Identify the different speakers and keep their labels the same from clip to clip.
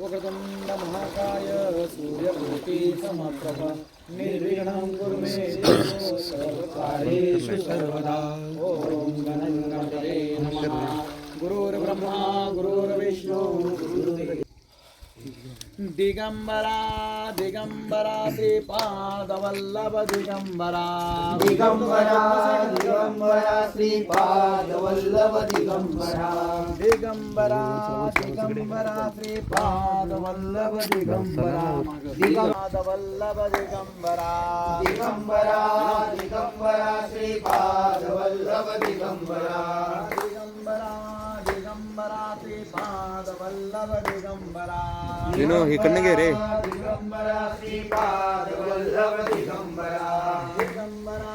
Speaker 1: वक्रतुण्ड महाकाय सूर्यमूर्ति समप्रभ निर्विघ्नं कुरु मे देव सर्वकार्येषु सर्वदा। ॐ गणगणपते नमः। गुरुर्ब्रह्मा गुरुर्विष्णु दिगम्बरा दिगंबरा दिगंबरा श्रीपादवल्लभ दिगंबरा
Speaker 2: दिगंबरा दिगंबरा श्रीपाद वल्लभ दिगंबरा
Speaker 1: दिगंबरा दिगंबरा श्रीपादवल्लभ दिगंबरा दिगंबरवल्लभ दिगंबरा
Speaker 2: दिगंबरा दिगंबरा दिगंबरा
Speaker 1: श्रीपादवल्लभ दिगंबरा
Speaker 3: विनो इकडनं घे रे
Speaker 2: दिगंबरा श्रीपाद वल्लभ दिगंबरा
Speaker 1: दिगंबरा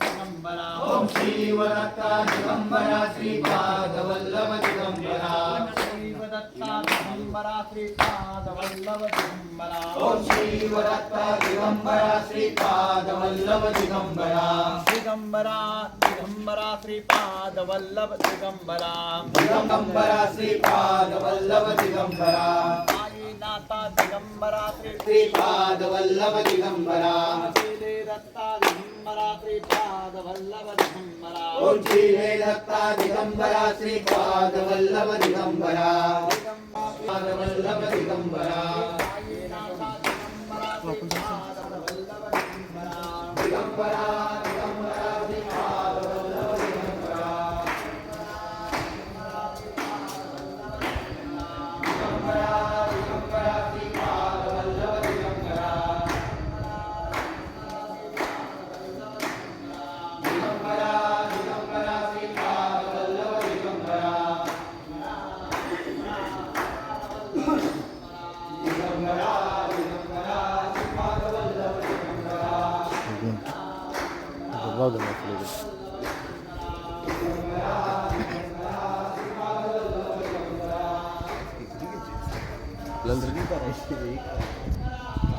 Speaker 1: दिगंबरा
Speaker 2: ओम श्री वरता दिगंबरा श्रीपाद वल्लभ दिगंबरा
Speaker 1: श्रीवदत्ता दिगंबरा श्रीपादवल्लभ दिगंबरा
Speaker 2: ओम श्री वरता दिगंबरा श्रीपाद वल्लभ दिगंबरा
Speaker 1: दिगंबरा दिगंबरा श्रीपाद वल्लभ दिगंबरा
Speaker 2: दिगंबरा श्रीपाद वल्लभ दिगंबरा
Speaker 1: साईनाथा दिगंबरा श्री
Speaker 2: श्रीपाद वल्लभ दिगंबरा
Speaker 1: श्रीले दत्ता दिगंबरा श्रीपाद वल्लभ दिगंबरा
Speaker 2: ओम श्री दत्ता दिगंबरा श्रीपाद वल्लभ दिगंबरा दिगम्बरा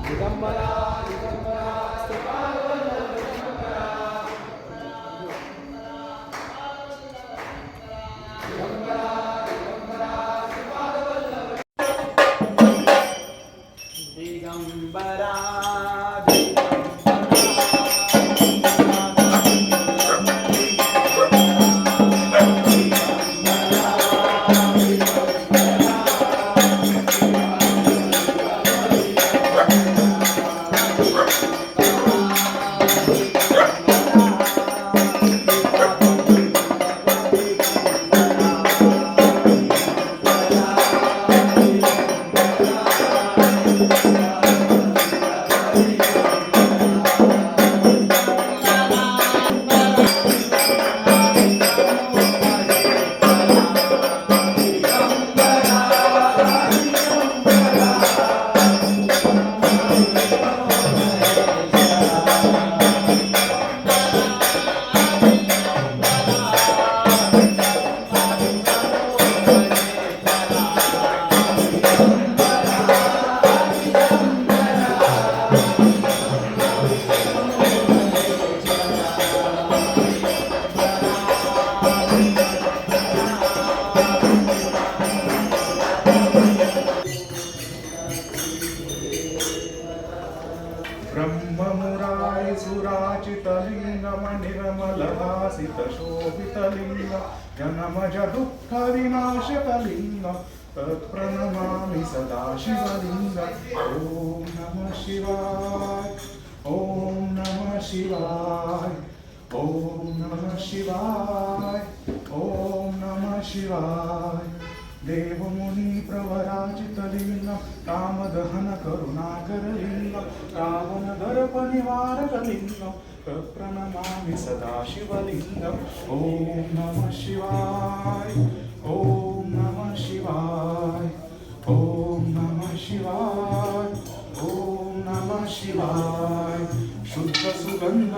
Speaker 2: दिगंबरा
Speaker 4: शोभितलिङ्ग जनमज दुःखविनाशकलिङ्ग तत्प्रणमामि सदा शिवलिङ्ग ॐ नमः शिवाय ॐ नमः शिवाय ॐ नमः शिवाय ॐ नमः शिवाय। देवमुनिप्रवराजितलिङ्ग कामदहन करुणाकरलिङ्ग रावण दर्प निवारकलिङ्ग प्रणमामि सदाशिवलिङ्गम्। ॐ नमः शिवाय ॐ नमः शिवाय ॐ नमः शिवाय ॐ नमः शिवाय। शुद्ध सुगन्ध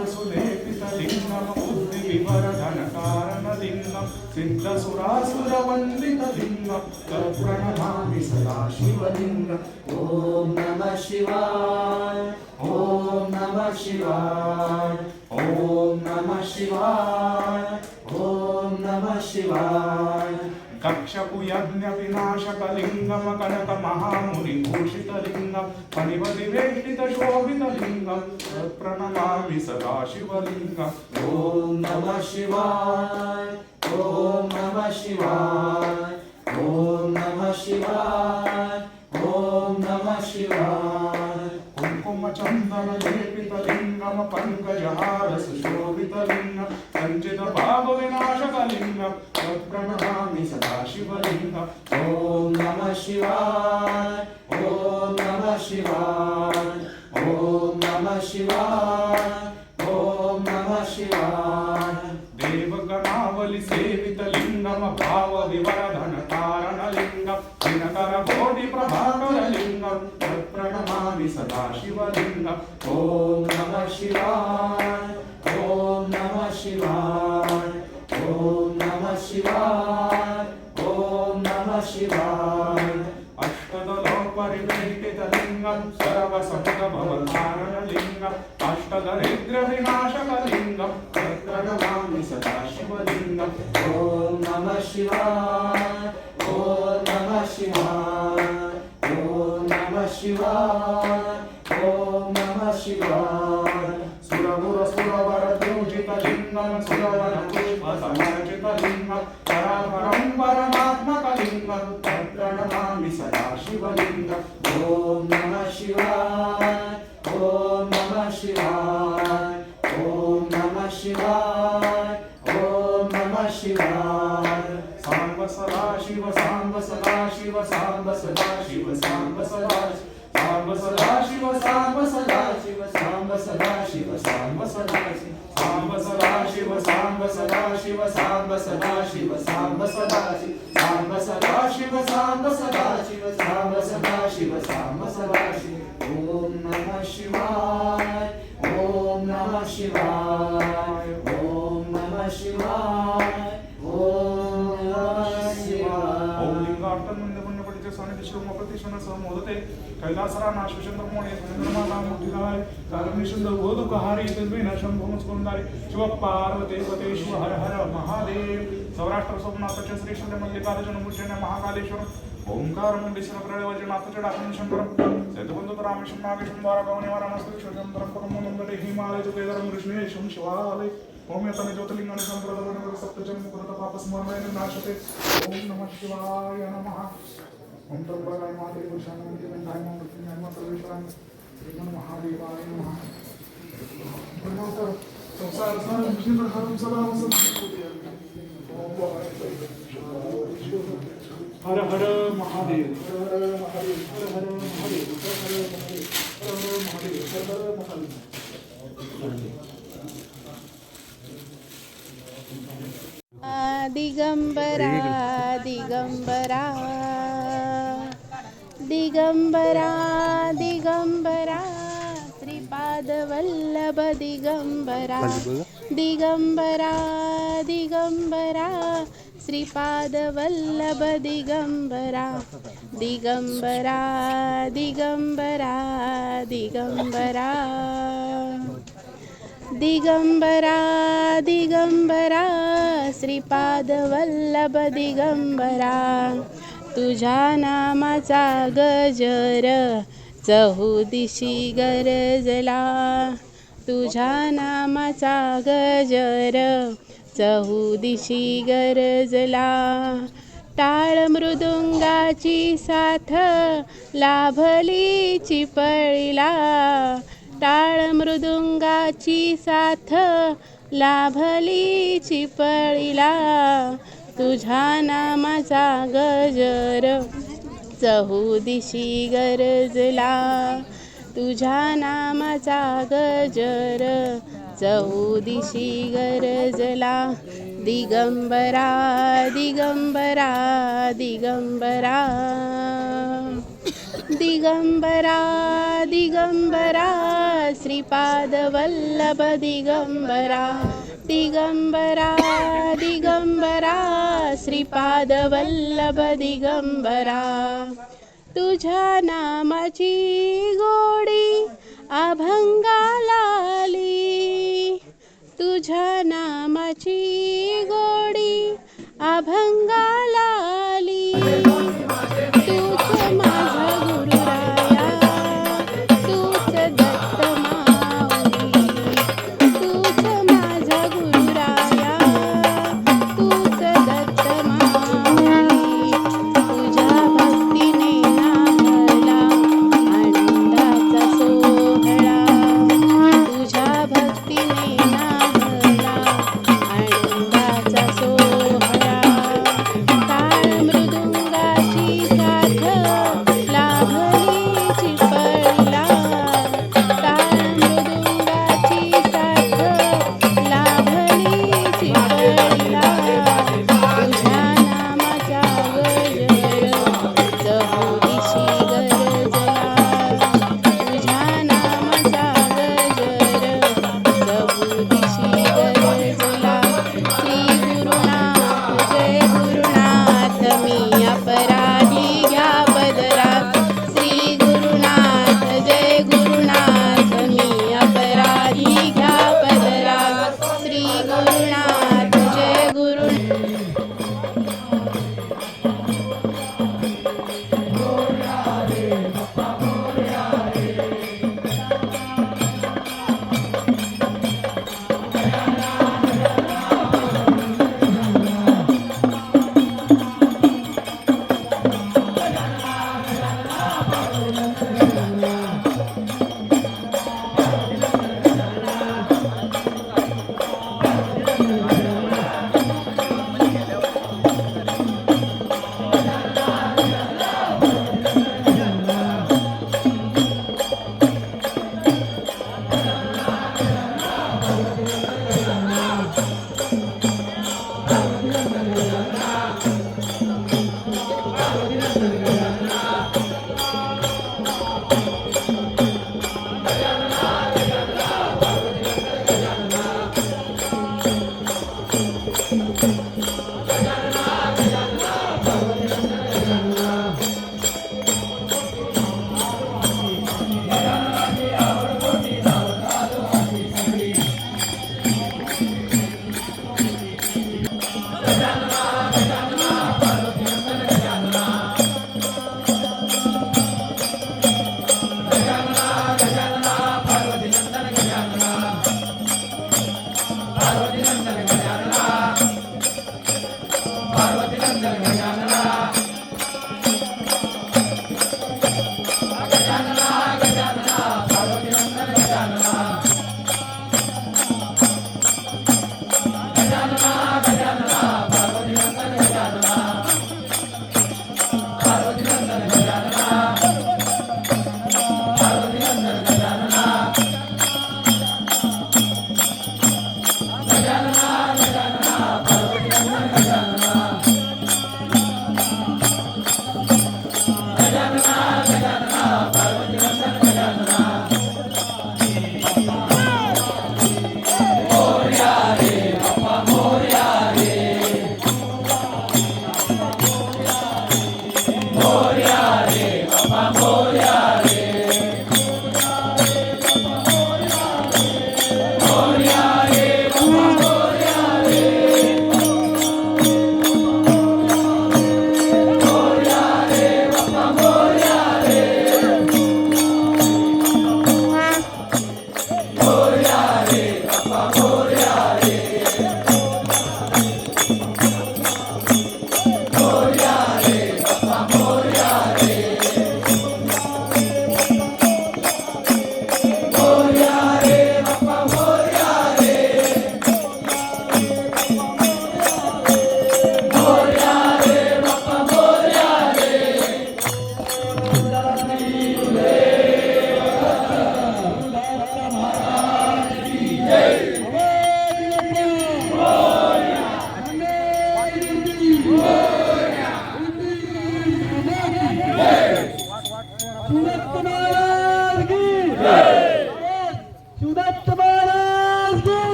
Speaker 4: बुद्धिविवरधनकारणलिङ्गं सिद्धसुरासुरवन्दितलिङ्गं प्रणमामि सदा शिवलिङ्ग
Speaker 2: ॐ नमः शिवाय. ॐ नमः शिवाय. ॐ नमः शिवाय. ॐ नमः शिवाय
Speaker 4: कक्षपु यज्ञ विनाशकलिङ्गम भूषितलिङ्गं परिवदिवेष्टित प्रणमामि सदा शिवलिङ्गम्
Speaker 5: ॐ नमः शिवाय ॐ नमः शिवाय. లింగమ
Speaker 4: పంకజహార సుశోభితలింగ సంచిత పాప వినాశకలింగ ప్రణామి సదాశివలింగ ఓం నమ
Speaker 5: శివాయ ఓం నమ శివాయ ఓం నమ శివాయ ఓం నమ శివాయ దేవగణావలి సేవిత
Speaker 4: లింగమ భావ వివరధన కారణ దినకర కోటి ప్రభాకర లింగం सदा शिवलिङ्गम्
Speaker 5: ॐ नमः शिवाय ॐ नमः शिवाय ॐ नमः शिवाय ॐ नमः शिवाय।
Speaker 4: अष्टदलोपरिवेष्टितलिङ्गं सर्वसमुखभवधारणलिङ्गम् अष्टदरिद्रविनाशकलिङ्गं तत्प्रणमामि सदा शिवलिङ्गम्
Speaker 5: ॐ नमः शिवाय ॐ नमः शिवाय। शिवाय ॐ नमः शिवाय
Speaker 4: सुरगुरसुरवरपूजितलिङ्गं सुरवरपुष्पसमर्जितलिङ्गं परापरं परमात्मकलिङ्गं तत्प्रणमामि सदा शिवलिङ्गम्
Speaker 5: ॐ नमः शिवाय ॐ नमः शिवाय ॐ नमः शिवाय ॐ नमः शिवाय
Speaker 4: शिव सदा शिव सांब सदा शिव शिव सांब सदा
Speaker 5: सांब सदा शिव सांब शिव
Speaker 4: सांब सदा शिव सांब शिव सांब सदा शिव सांब सदा शिव
Speaker 5: सांब सदा सांब सदा शिव सांब सदा शिव सांब सदा शिव नमः शिवाय ओम नमः शिवाय।
Speaker 4: शिक्षणासह मोदते कैलासरा ना शिशंद्रमोणे सुरेंद्रमा मुक्तिदाय तारमेशंद्र बोधुकहारी तद्विन शंभू मुस्कुंदाय शिव पार्वतेपतेश्वर हर हर महादेव सौराष्ट्र सोमनाथाच्या श्री श्री मल्लिकार्जुन भूषण महाकालेश्वर ओंकार मंडेश्वर प्रळवजनाथाच्या डाकून शंकरम सैतबंधुत रामेशं नागेशं द्वारकावनिवारमस्तु शंकरं परमोनंदटे हिमालय तुकेदरं ऋषिनेशं शिवालय ओम यतन ज्योतिर्लिंगन संप्रदान सप्तजन्म कृत पापस्मरणाय नाशते ओम नमः शिवाय नमः ओम त्र्यंबकाय माते श्रीमन महादेवाय नमः संसार सदा हर हर महादेव। हर हर महादेव हर हर महादेव हर हर महादेव हर हर महादेव हर हर महादेव
Speaker 6: दिगंबरा दिगंबरा दिगम्बरा दिगंबरा त्रिपादवल्लभ दिगंबरा। दिगम्बरा दिगम्बरा श्रीपादवल्लभ दिगंबरा दिगंबरा दिगंबरा। दिगंबरा दिगंबरा दिगम्बरा श्रीपादवल्लभ दिगंबरा। तुझ्या नामाचा गजर चहुदिशी गरजला. तुझ्या नामाचा गजर चहुदिशी गरजला. टाळ मृदुंगाची साथ लाभली चिपळीला टाळ मृदुंगाची साथ लाभली चिपळीला तुझ्या नामाचा गजर चहुदिशी गरजला. तुझ्या नामाचा गजर चहुदिशी गरजला. दिगंबरा दिगंबरा दिगंबरा. दिगंबरा दिगंबरा श्रीपादवल्लभ दिगंबरा. दिगंबरा दिगम्बरा श्रीपादवल्लभ दिगंबरा तुझ्या नामाची गोडी अभंगा लाली तुझ्या नामाची